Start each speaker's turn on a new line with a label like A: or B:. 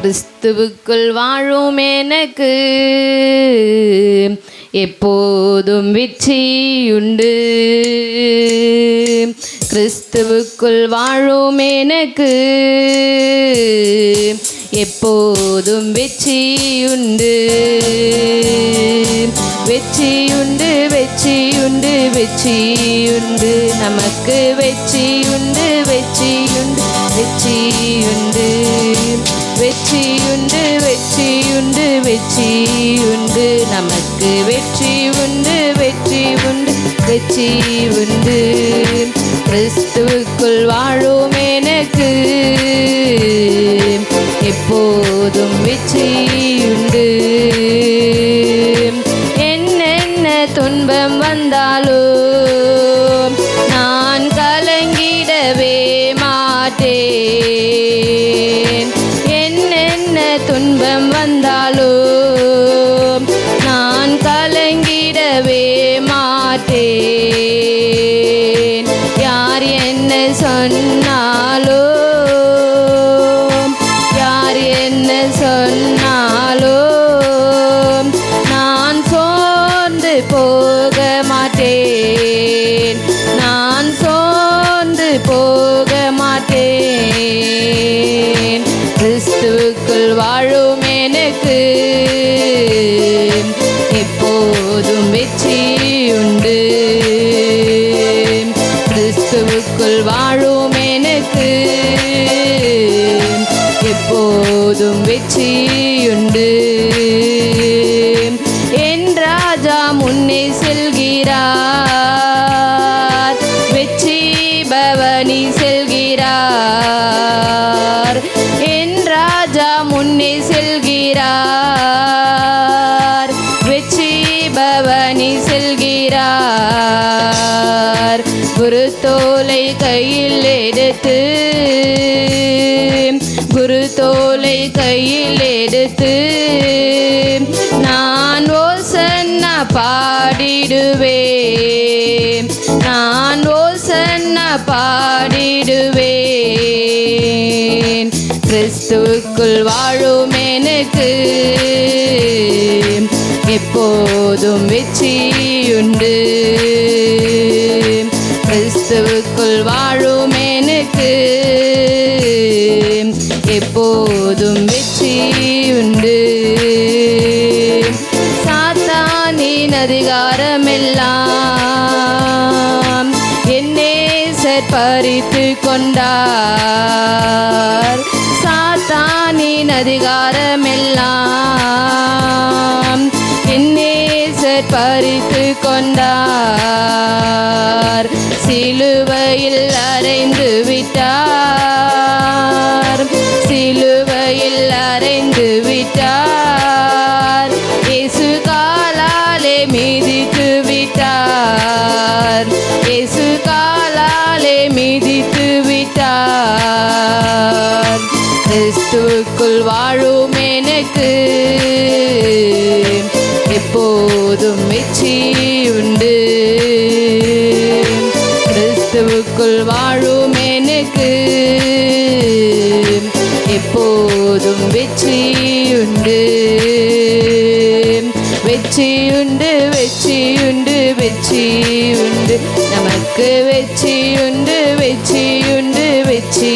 A: கிறிஸ்துவுக்குள் வாழும் எனக்கு எப்போதும் வெற்றியுண்டு. கிறிஸ்துவுக்குள் வாழும் எனக்கு எப்போதும் வெற்றியுண்டு. வெற்றியுண்டு வெற்றியுண்டு வெற்றியுண்டு. நமக்கு வெற்றியுண்டு வெற்றியுண்டு வெற்றியுண்டு. வெற்றியுண்டு வெற்றியுண்டு வெற்றியுண்டு. நமக்கு வெற்றி உண்டு வெற்றி உண்டு வெற்றி உண்டு கிறிஸ்துவுக்குள் வாழும் எனக்கு எப்போதும் சொன்னாலும் யார் என்ன சொன்னாலும் நான் சோர்ந்து போக மாட்டேன். நான் சோர்ந்து போக மாட்டேன். கிறிஸ்துவுக்குள் வாழும் எனக்கு எப்போதும் வெற்றி உண்டு. கிறிஸ்துவு வாழும் எனக்கு. எப்போதும் வெற்றியுண்டு. என் ராஜா முன்னே செல்கிறார். கையில் எடுத்து குரு தோலை கையில் எடுத்து நான் ஓசன்னா பாடிடுவேன். நான் ஓசன்னா பாடிடுவேன். கிறிஸ்துவுக்குள் வாழும் எனக்கு எப்போதும் வெற்றியுண்டு. கிறிஸ்துவுக்குள் வாழும் எனக்கு. எப்போதும் வெற்றி உண்டு. சாத்தானின் அதிகாரமெல்லாம் என்னே பறித்து கொண்டார். சாத்தானின் அதிகாரமெல்லாம் என்னே பறித்து கொண்டார். சிலுவையில் அறைந்து விட்டார். சிலுவையில் அறைந்து விட்டார். இயேசு காலாலே மிதித்து விட்டார். இயேசு காலாலே மிதித்து விட்டார். கிறிஸ்துவுக்குள் வாழும் எனக்கு எப்போதும் மிச்சி உனக்குள் வாழும் எனக்கு எப்போதும் வெற்றி உண்டு. வெற்றி உண்டு வெற்றி உண்டு வெற்றி உண்டு. நமக்கு வெற்றி உண்டு வெற்றி உண்டு வெற்றி